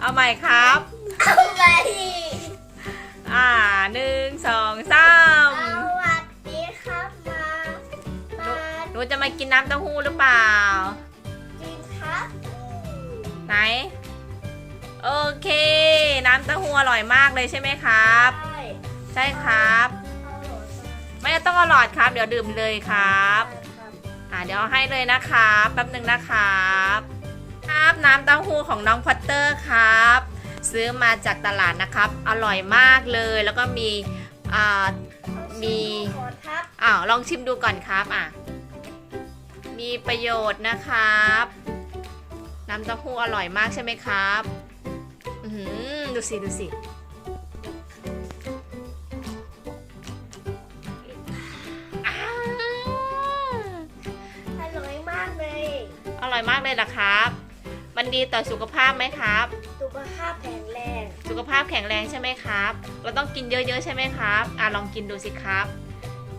เอาใหม่ครับ เอาใหม่อ่าหนึ่งสองสามสวัสดีครับมาหนูจะมากินน้ำเต้าหู้หรือเปล่า กินครับ ไหน โอเค น้ำเต้าหู้อร่อยมากเลยใช่ไหมครับ ใช่ ใช่ครับ ไม่ต้องอร่อยครับ เดี๋ยวดื่มเลยครับ อ่าเดี๋ยวเอาให้เลยนะครับแป๊บหนึ่งนะครับครับน้ำเต้าหู้ของน้องพอตเตอร์ครับ ซื้อมาจากตลาดนะครับ อร่อยมากเลยแล้วก็มีอ่ามีขอครับอ้าวลองชิมดูก่อนครับอะมีประโยชน์นะครับ น้ำเต้าหู้อร่อยมากใช่ไหมครับ อือหือดูสิ ดูสิ ร่อยมากเลยนะครับ มันดีต่อสุขภาพไหมครับ สุขภาพแข็งแรง สุขภาพแข็งแรงใช่ไหมครับ เราต้องกินเยอะๆใช่ไหมครับอะลองกินดูสิครับ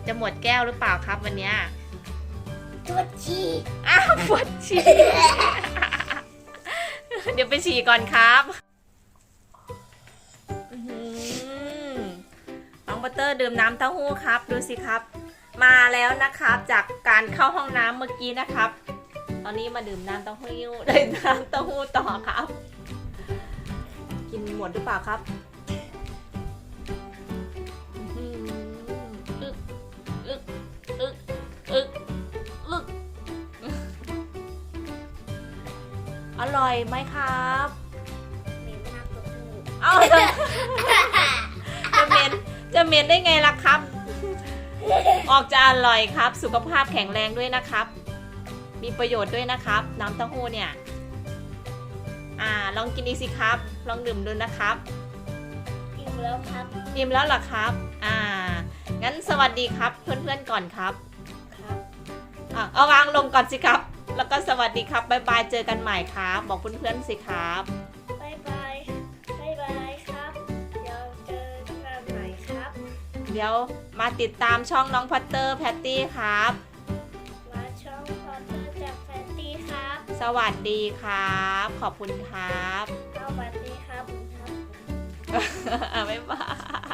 จะหมดแก้วหรือเปล่าครับวันเนี้ยตัวชีอ้าวปวดฉี่ เดี๋ยวไปฉี่ก่อนครับอื้อหือน้องบัตเตอร์ดื่มน้ำเต้าหู้ครับ ดูสิครับ มาแล้วนะครับจากการเข้าห้องน้ำเมื่อกี้นะครับ ตอนนี้มาดื่มน้ำเต้าหู้ดื่มน้ำเต้าหู้ต่อครับ กินหมดหรือเปล่าครับอื้อหืออึกอึกอึกอึกอึกอร่อยไหมครับเม็นมากตัวหูเอ้าจะเมนจะเมนได้ไงล่ะครับ ออกจะอร่อยครับ สุขภาพแข็งแรงด้วยนะครับ มีประโยชน์ด้วยนะครับ น้ำเต้าหู้เนี่ยอ่าลองกินดีสิครับ ลองดื่มดูนะครับอิ่มแล้วครับอิ่มแล้วเหรอครับอ่างั้นสวัสดีครับเพื่อนๆก่อนครับครับอะเอาวางลงก่อนสิครับ แล้วก็สวัสดีครับบ๊ายบายเจอกันใหม่ครับ บอกเพื่อนๆสิครับบายบายบายบายครับเดี๋ยวเจอกันใหม่ครับ เดี๋ยวมาติดตามช่องน้องพัตเตอร์แพตตี้ครับ สวัสดีครับ ขอบคุณครับ สวัสดีครับบ๊ายบาย